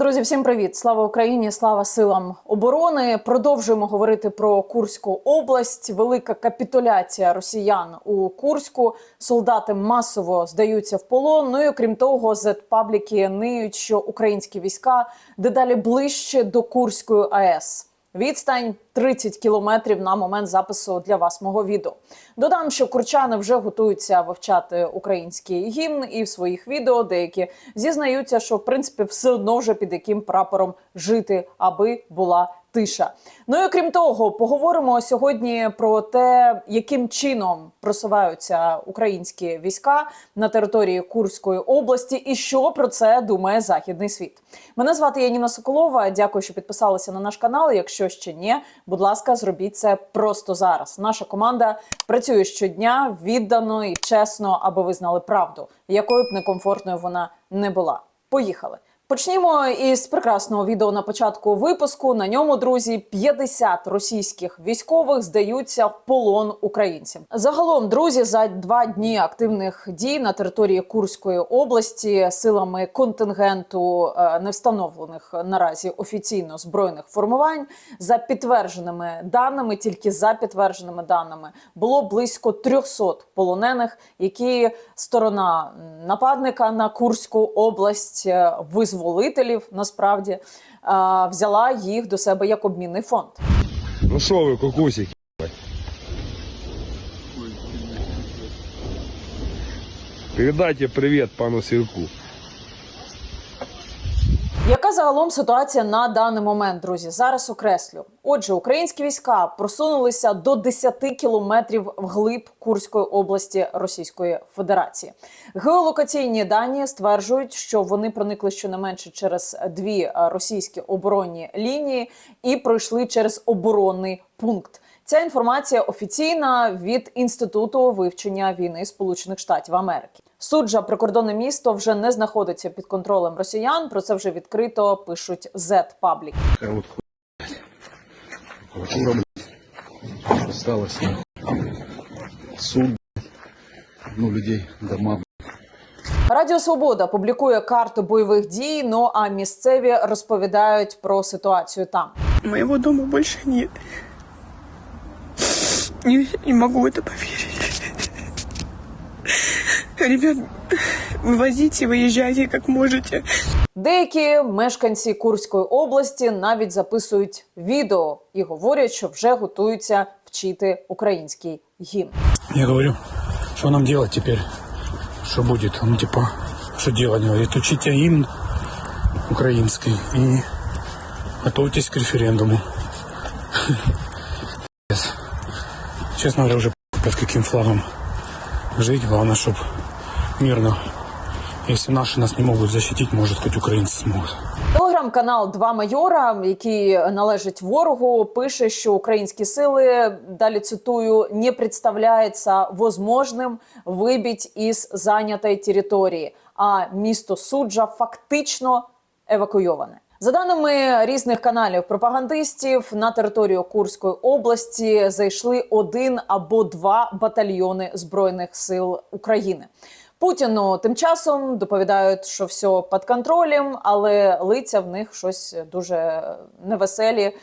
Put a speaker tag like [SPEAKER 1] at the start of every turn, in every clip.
[SPEAKER 1] Друзі, всім привіт! Слава Україні! Слава силам оборони! Продовжуємо говорити про Курську область. Велика капітуляція росіян у Курську. Солдати масово здаються в полон. Ну і окрім того, зет-пабліки ниють, що українські війська дедалі ближче до Курської АЕС. Відстань 30 кілометрів на момент запису для вас мого відео. Додам, що курчани вже готуються вивчати український гімн, і в своїх відео деякі зізнаються, що в принципі все одно вже під яким прапором жити, аби була тиша. Ну і крім того, поговоримо сьогодні про те, яким чином просуваються українські війська на території Курської області, і що про це думає західний світ. Мене звати Яніна Соколова. Дякую, що підписалися на наш канал. Якщо ще ні, будь ласка, зробіть це просто зараз. Наша команда працює щодня віддано і чесно, аби ви знали правду, якою б некомфортною вона не була. Поїхали. Почнімо із прекрасного відео на початку випуску. На ньому, друзі, 50 російських військових здаються в полон українцям. Загалом, друзі, за два дні активних дій на території Курської області силами контингенту е, невстановлених наразі офіційно збройних формувань за підтвердженими даними, тільки за підтвердженими даними, було близько 300 полонених, які сторона нападника на Курську область е, визволителів насправді взяла їх до себе як обмінний фонд.
[SPEAKER 2] Ну що ви, кокусі? Передайте привіт пану Сірку.
[SPEAKER 1] Яка загалом ситуація на даний момент, друзі? Зараз окреслю. Отже, українські війська просунулися до 10 кілометрів вглиб Курської області Російської Федерації. Геолокаційні дані стверджують, що вони проникли щонайменше через дві російські оборонні лінії і пройшли через оборонний пункт. Ця інформація офіційна від інституту вивчення війни Сполучених Штатів Америки. Суджа прикордонне місто вже не знаходиться під контролем росіян. Про це вже відкрито пишуть Z.
[SPEAKER 2] Осталось. нахуй. Суд, ну, людей, дома.
[SPEAKER 1] Радіо Свобода публікує карту бойових дій. Ну а місцеві розповідають про ситуацію там.
[SPEAKER 3] Моего дома больше нет. Не, не могу в это поверить Ребят, вывозите, выезжайте как можете.
[SPEAKER 1] Деякі мешканці Курської області навіть записують відео і говорять, що вже готуються вчити український гімн.
[SPEAKER 4] Я говорю, что нам делать теперь? Что будет? Он типа, что делать? Говорит, учите гимн украинский и готовьтесь к референдуму. Yes. Честно говоря, уже под каким флагом жить. Главное, чтобы мирно. Если наши нас не могут защитить, может, хоть украинцы смогут.
[SPEAKER 1] Телеграм-канал Два майора, який належить ворогу, пише, що українські сили далі цитую не представляється возможним вибить із зайнятої території, а місто суджа фактично евакуйоване. За даними різних каналів пропагандистів, на територію Курської області зайшли один або два батальйони збройних сил України. Путіну тим часом доповідають, що все під контролем, але лиця в них щось дуже невеселі е,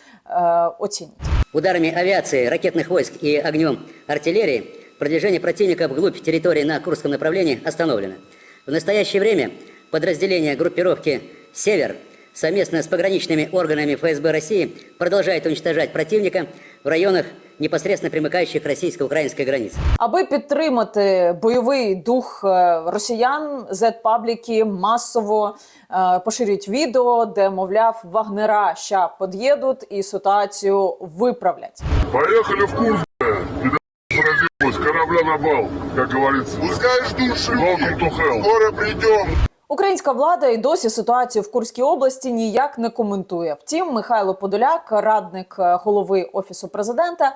[SPEAKER 1] оцінять.
[SPEAKER 5] Ударами авиации, ракетных войск и огнем артиллерии продвижение противника вглубь территории на Курском направлении остановлено. В настоящее время подразделение группировки «Север» совместно с пограничными органами ФСБ России продолжает уничтожать противника в районах, непосредственно примыкающих к российско-украинской границе.
[SPEAKER 1] Аби підтримати бойовий дух е, росіян, зет-пабліки масово е, поширюють відео, де мовляв вагнера ща під'їдуть і ситуацію виправлять.
[SPEAKER 6] Поехали в бля. Пидорас, корабля на бал, как говорится.
[SPEAKER 7] Пускай ждут шлюхи. Скоро придем.
[SPEAKER 1] Українська влада і досі ситуацію в Курській області ніяк не коментує. Втім, Михайло Подоляк, радник е, голови офісу президента,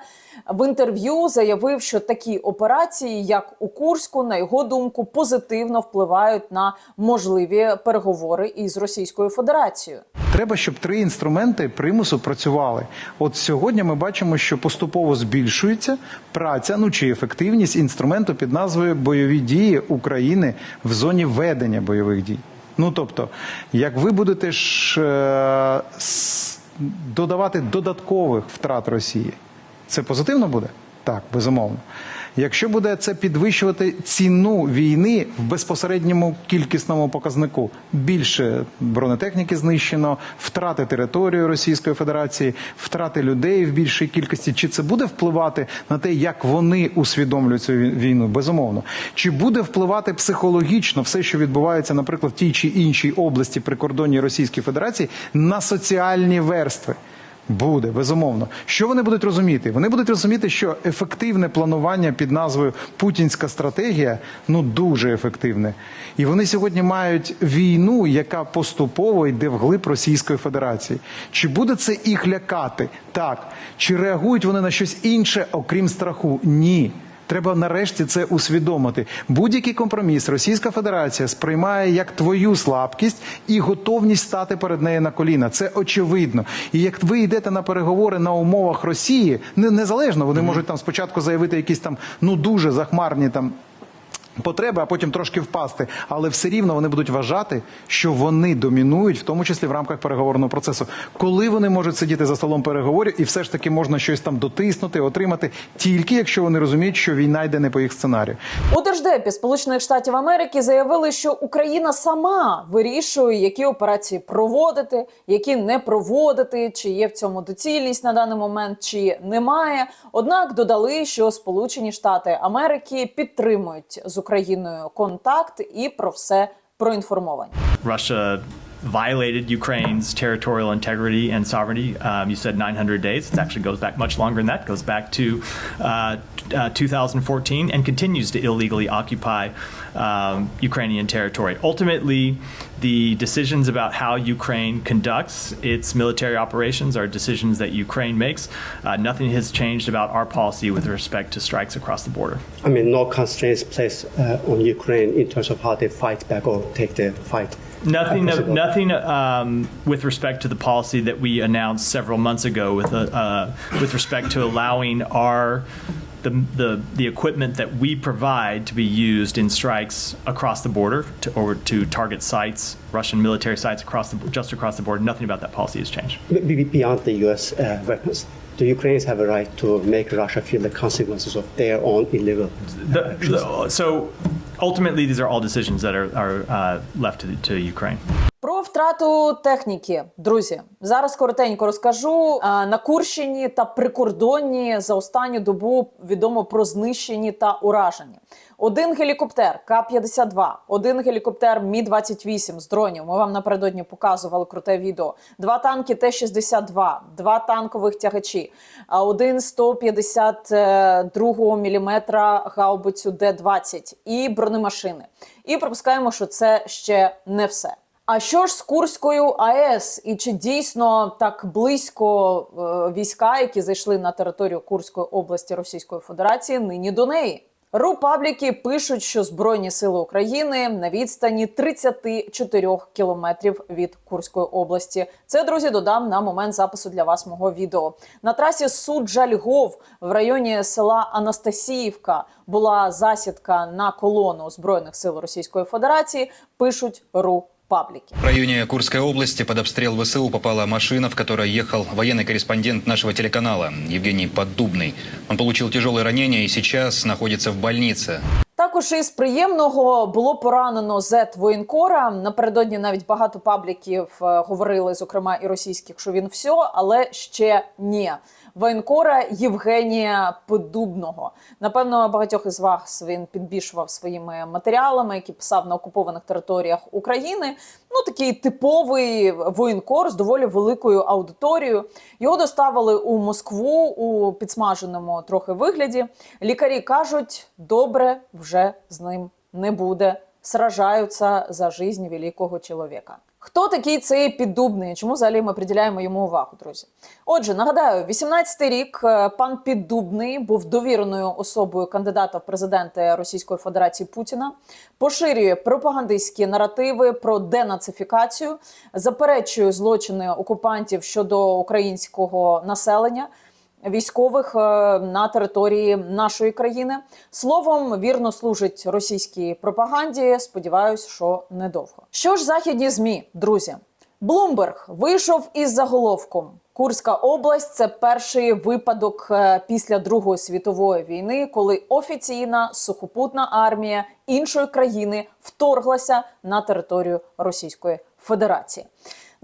[SPEAKER 1] в інтерв'ю заявив, що такі операції, як у Курську, на його думку, позитивно впливають на можливі переговори із Російською Федерацією.
[SPEAKER 8] Треба, щоб три інструменти примусу працювали. От сьогодні ми бачимо, що поступово збільшується праця, ну чи ефективність інструменту під назвою бойові дії України в зоні ведення бойових дій. Ну тобто, як ви будете ж е, додавати додаткових втрат Росії, це позитивно буде? Так, безумовно. Якщо буде це підвищувати ціну війни в безпосередньому кількісному показнику, більше бронетехніки знищено, втрати території Російської Федерації, втрати людей в більшій кількості, чи це буде впливати на те, як вони усвідомлюють цю війну? Безумовно. Чи буде впливати психологічно все, що відбувається, наприклад, в тій чи іншій області прикордонній Російської Федерації, на соціальні верстви? Буде безумовно. Що вони будуть розуміти? Вони будуть розуміти, що ефективне планування під назвою Путінська стратегія ну дуже ефективне. І вони сьогодні мають війну, яка поступово йде вглиб Російської Федерації. Чи буде це їх лякати? Так. Чи реагують вони на щось інше, окрім страху? Ні. Треба нарешті це усвідомити. Будь-який компроміс Російська Федерація сприймає як твою слабкість і готовність стати перед нею на коліна. Це очевидно. І як ви йдете на переговори на умовах Росії, не незалежно вони можуть там спочатку заявити якісь там ну дуже захмарні там. Потреби, а потім трошки впасти, але все рівно вони будуть вважати, що вони домінують, в тому числі в рамках переговорного процесу. Коли вони можуть сидіти за столом переговорів, і все ж таки можна щось там дотиснути, отримати, тільки якщо вони розуміють, що війна йде не по їх сценарію.
[SPEAKER 1] У держдепі Сполучених Штатів Америки заявили, що Україна сама вирішує, які операції проводити, які не проводити, чи є в цьому доцільність на даний момент, чи немає. Однак додали, що Сполучені Штати Америки підтримують з Україною контакт і про все проінформовані.
[SPEAKER 7] Russia violated Ukraine's territorial integrity and sovereignty. Um, you said 900 days. It actually goes back much longer than that. It goes back to uh, uh, 2014 and continues to illegally occupy um, Ukrainian territory. Ultimately, the decisions about how Ukraine conducts its military operations are decisions that Ukraine makes. Uh, nothing has changed about our policy with respect to strikes across the border.
[SPEAKER 9] I mean, no constraints placed uh, on Ukraine in terms of how they fight back or take the fight.
[SPEAKER 7] Nothing,
[SPEAKER 9] border.
[SPEAKER 7] nothing um, with respect to the policy that we announced several months ago, with uh, uh, with respect to allowing our the, the the equipment that we provide to be used in strikes across the border to, or to target sites, Russian military sites across the just across the border. Nothing about that policy has changed.
[SPEAKER 9] Beyond the U.S. Uh, weapons, the Ukrainians have a right to make Russia feel the consequences of their own illegal.
[SPEAKER 7] The, the, so ultimately, these are all decisions that are are uh, left to, to Ukraine.
[SPEAKER 1] Про втрату техніки, друзі, зараз коротенько розкажу. На Курщині та прикордонні за останню добу відомо про знищені та уражені. Один гелікоптер К-52, один гелікоптер Мі-28 з дронів. Ми вам напередодні показували круте відео. Два танки Т-62, два танкових тягачі, один 152 мм гаубицю Д-20 і бронемашини. І припускаємо, що це ще не все. А що ж з Курською АЕС? І чи дійсно так близько е, війська, які зайшли на територію Курської області Російської Федерації, нині до неї? Рупабліки пишуть, що Збройні сили України на відстані 34 кілометрів від Курської області. Це друзі додам на момент запису для вас мого відео. На трасі Суджа-Льгов в районі села Анастасіївка була засідка на колону збройних сил Російської Федерації. Пишуть ру. Пабліки.
[SPEAKER 10] В районе Курской области под обстрел ВСУ попала машина, в которой ехал военный корреспондент нашего телеканала Евгений Поддубный. Он получил тяжелые ранения и сейчас находится в больнице.
[SPEAKER 1] Також із приємного було поранено зет воєнкора. Напередодні навіть багато пабліків е, говорили, зокрема і російських, що він все, але ще ні. Воєнкора Євгенія Подубного. Напевно, багатьох із вас він підбішував своїми матеріалами, які писав на окупованих територіях України. Ну такий типовий воєнкор з доволі великою аудиторією. Його доставили у Москву у підсмаженому трохи вигляді. Лікарі кажуть, добре вже з ним не буде. Сражаються за жизнь великого чоловіка. Хто такий цей піддубний? Чому взагалі ми приділяємо йому увагу, друзі? Отже, нагадаю, 18-й рік е, пан Піддубний був довіреною особою кандидата в президенти Російської Федерації Путіна, поширює пропагандистські наративи про денацифікацію, заперечує злочини окупантів щодо українського населення. Військових е, на території нашої країни. Словом, вірно служить російській пропаганді. Сподіваюсь, що недовго. Що ж, західні змі, друзі? Блумберг вийшов із заголовком. Курська область це перший випадок е, після Другої світової війни, коли офіційна сухопутна армія іншої країни вторглася на територію Російської Федерації.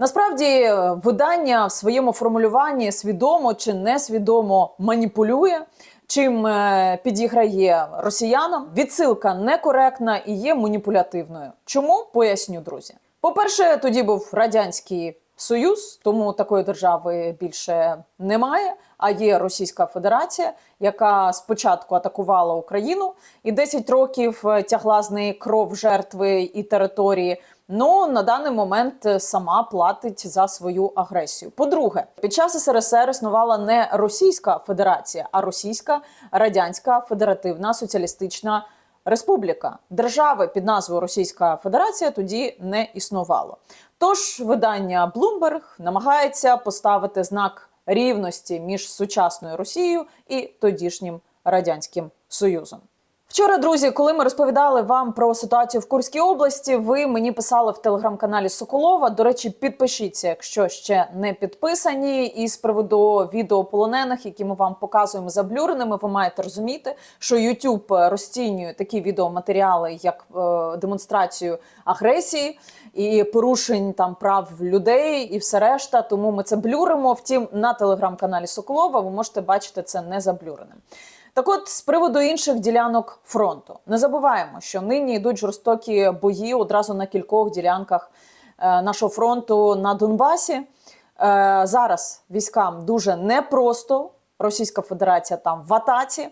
[SPEAKER 1] Насправді, е, видання в своєму формулюванні свідомо чи несвідомо маніпулює. Чим е, підіграє росіянам, відсилка некоректна і є маніпулятивною. Чому поясню, друзі? По-перше, тоді був радянський Союз, тому такої держави більше немає. А є Російська Федерація, яка спочатку атакувала Україну і 10 років е, тягла з неї кров жертви і території. Ну на даний момент е, сама платить за свою агресію. По-друге, під час СРСР існувала не Російська Федерація, а Російська Радянська Федеративна Соціалістична Республіка. Держави під назвою Російська Федерація тоді не існувало. Тож видання Bloomberg намагається поставити знак рівності між сучасною Росією і тодішнім радянським Союзом. Вчора, друзі, коли ми розповідали вам про ситуацію в Курській області, ви мені писали в телеграм-каналі Соколова. До речі, підпишіться, якщо ще не підписані. І з приводу відео полонених, які ми вам показуємо заблюреними, ви маєте розуміти, що YouTube розцінює такі відеоматеріали як е, демонстрацію агресії і порушень там прав людей і все решта. Тому ми це блюримо. Втім, на телеграм-каналі Соколова ви можете бачити це не заблюреним. Так от, з приводу інших ділянок фронту, не забуваємо, що нині йдуть жорстокі бої одразу на кількох ділянках е, нашого фронту на Донбасі. Е, зараз військам дуже непросто. Російська Федерація там в атаці. Е,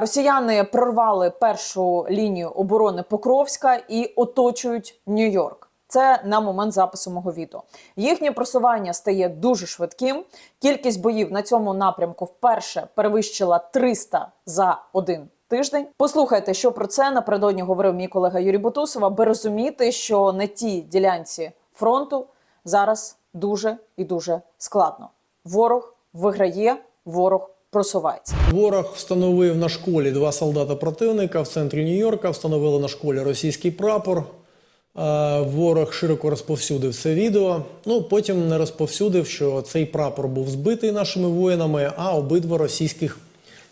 [SPEAKER 1] Росіяни прорвали першу лінію оборони Покровська і оточують Нью-Йорк. Це на момент запису мого відео. Їхнє просування стає дуже швидким. Кількість боїв на цьому напрямку вперше перевищила 300 за один тиждень. Послухайте, що про це напередодні говорив мій колега Юрій Бутусов, аби розуміти, що на тій ділянці фронту зараз дуже і дуже складно. Ворог виграє, ворог просувається.
[SPEAKER 11] Ворог встановив на школі два солдата противника в центрі Нью-Йорка. Встановили на школі російський прапор. Е, Ворог широко розповсюдив це відео. Ну потім не розповсюдив, що цей прапор був збитий нашими воїнами, а обидва російських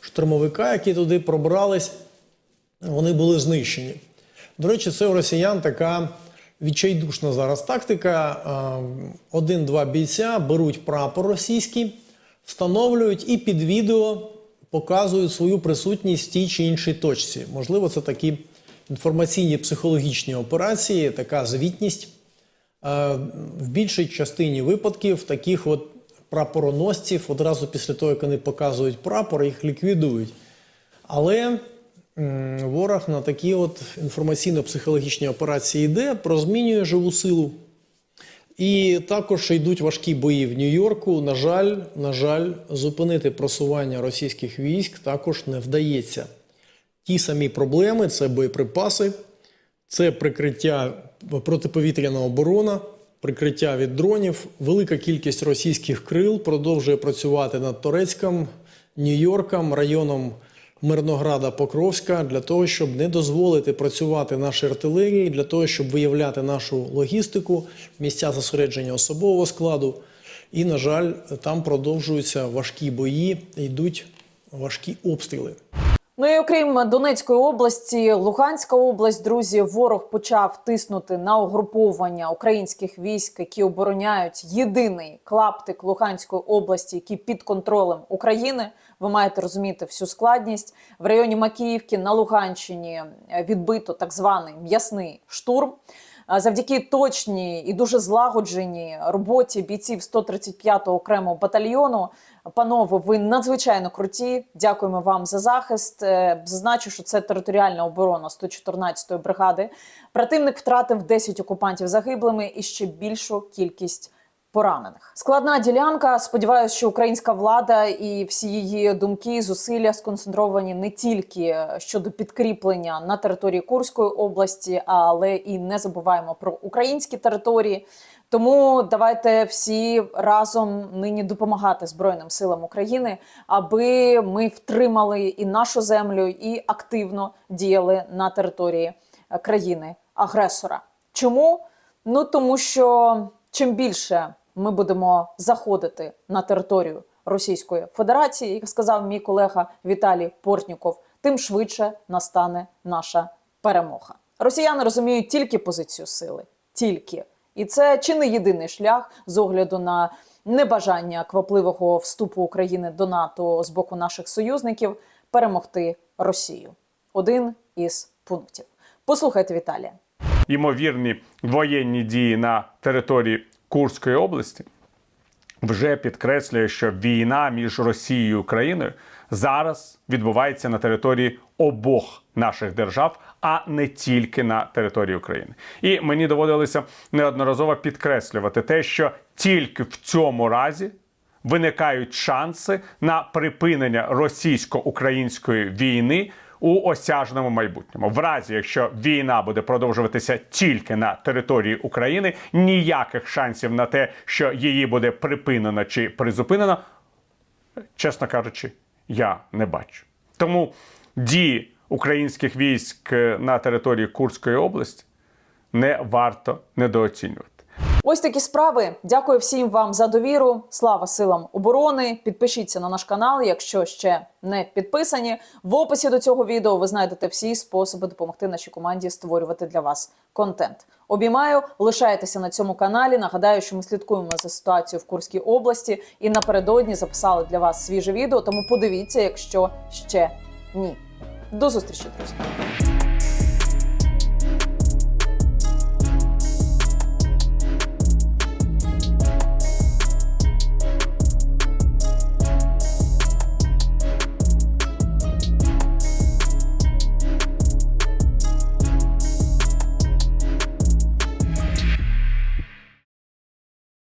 [SPEAKER 11] штурмовика, які туди пробрались, вони були знищені. До речі, це у росіян така відчайдушна зараз тактика. Е, Один-два бійця беруть прапор російський, встановлюють і під відео показують свою присутність в тій чи іншій точці. Можливо, це такі інформаційні психологічні операції, така звітність. Е, В більшій частині випадків таких от прапороносців одразу після того, як вони показують прапор, їх ліквідують. Але ворог на такі от інформаційно-психологічні операції йде, прозмінює живу силу. І також йдуть важкі бої в Нью-Йорку. На жаль, на жаль, зупинити просування російських військ також не вдається. Ті самі проблеми це боєприпаси, це прикриття протиповітряна оборона, прикриття від дронів. Велика кількість російських крил продовжує працювати над Торецьком, Нью-Йорком, районом Мирнограда Покровська для того, щоб не дозволити працювати нашій артилерії, для того, щоб виявляти нашу логістику, місця зосередження особового складу. І, на жаль, там продовжуються важкі бої, йдуть важкі обстріли.
[SPEAKER 1] Ну і окрім Донецької області, Луганська область, друзі, ворог почав тиснути на угруповання українських військ, які обороняють єдиний клаптик Луганської області, який під контролем України. Ви маєте розуміти всю складність в районі Макіївки на Луганщині е, відбито так званий м'ясний штурм. Завдяки точній і дуже злагодженій роботі бійців 135-го окремого батальйону. Панове, ви надзвичайно круті. Дякуємо вам за захист. Е, Зазначу, що це територіальна оборона 114-ї бригади. Противник втратив 10 окупантів загиблими і ще більшу кількість поранених. Складна ділянка. Сподіваюсь, що українська влада і всі її думки, зусилля сконцентровані не тільки щодо підкріплення на території Курської області, але і не забуваємо про українські території. Тому давайте всі разом нині допомагати Збройним силам України, аби ми втримали і нашу землю, і активно діяли на території е, країни агресора. Чому? Ну тому що чим більше ми будемо заходити на територію Російської Федерації, як сказав мій колега Віталій Портніков, тим швидше настане наша перемога. Росіяни розуміють тільки позицію сили, тільки. І це чи не єдиний шлях з огляду на небажання квапливого вступу України до НАТО з боку наших союзників перемогти Росію. Один із пунктів. Послухайте Віталія.
[SPEAKER 12] ймовірні воєнні дії на території Курської області вже підкреслює, що війна між Росією і Україною зараз відбувається на території обох наших держав, а не тільки на території України. І мені доводилося неодноразово підкреслювати те, що тільки в цьому разі виникають шанси на припинення російсько-української війни у осяжному майбутньому. В разі, якщо війна буде продовжуватися тільки на території України, ніяких шансів на те, що її буде припинено чи призупинено, чесно кажучи, я не бачу. Тому дії українських військ е, на території Курської області не варто недооцінювати.
[SPEAKER 1] Ось такі справи. Дякую всім вам за довіру. Слава силам оборони. Підпишіться на наш канал, якщо ще не підписані. В описі до цього відео ви знайдете всі способи допомогти нашій команді створювати для вас контент. Обіймаю, лишайтеся на цьому каналі. Нагадаю, що ми слідкуємо за ситуацією в Курській області і напередодні записали для вас свіже відео. Тому подивіться, якщо ще ні. До зустрічі, друзі.